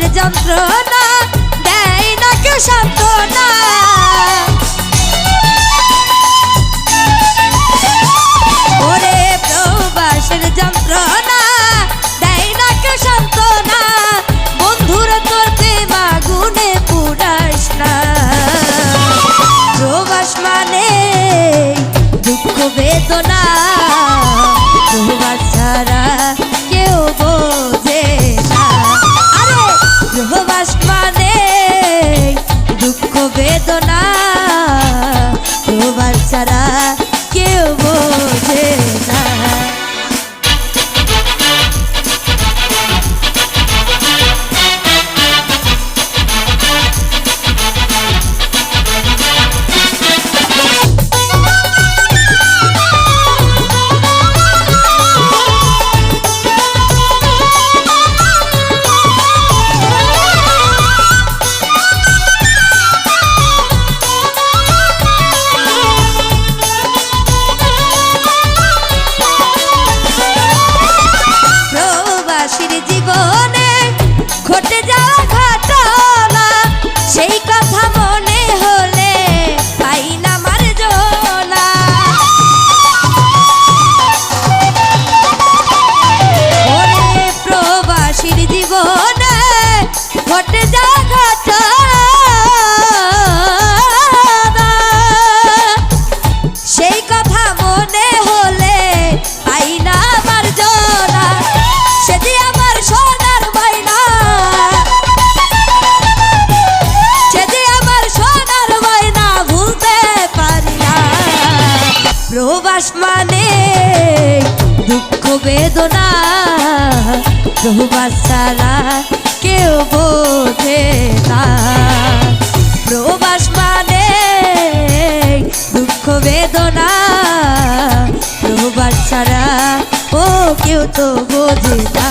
যন্ত্রণা দেয় না কেউ সান্ত্বনা। ওরে প্রবাসের যন্ত্রণা প্রবাস ছাড়া কেউ বোধে না। প্রবাস মানে দুঃখ, বেদনা। প্রবাস ছাড়া ও কেউ তো বোঝে না।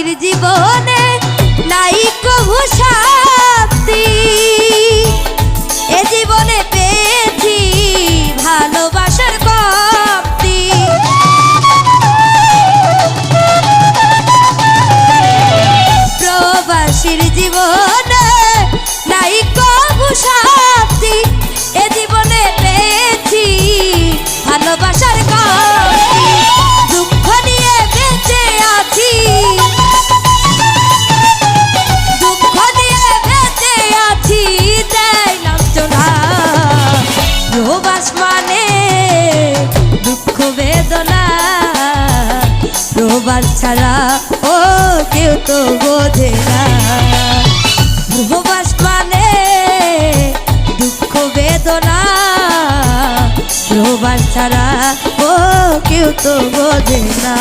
প্রবাসীর জীবনে নাই কভু শান্তি। এ জীবনে পেয়েছি ভালোবাসার কপ্তি প্রবাসীর জীবনে প্রবাস ছাড়া, ও কেউ তো বোঝে না। প্রবাস মানে দুঃখ, বেদনা। প্রবাস ছাড়া, ও কেউ তো বোঝে না।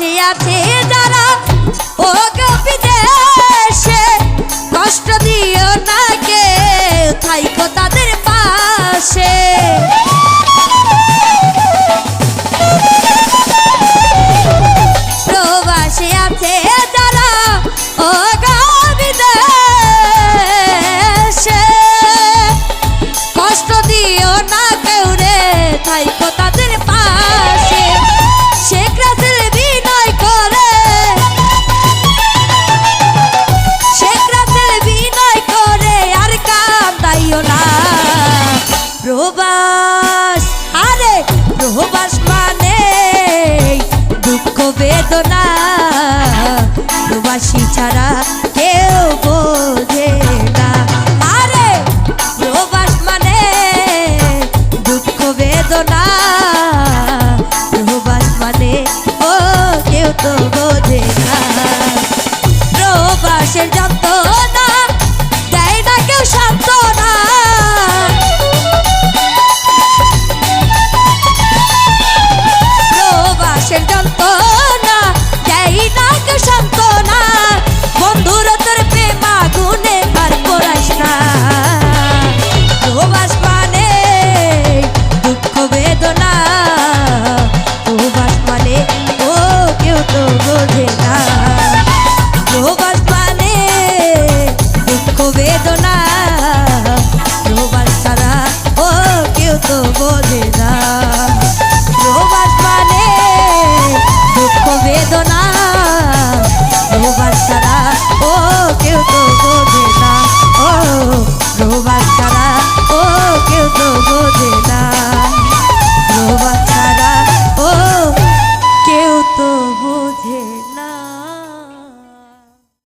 পাশে আছে যারা। ও বিদেশে কষ্ট দিও না কে। থাইকো তাদের না প্রবাসী ছাড়া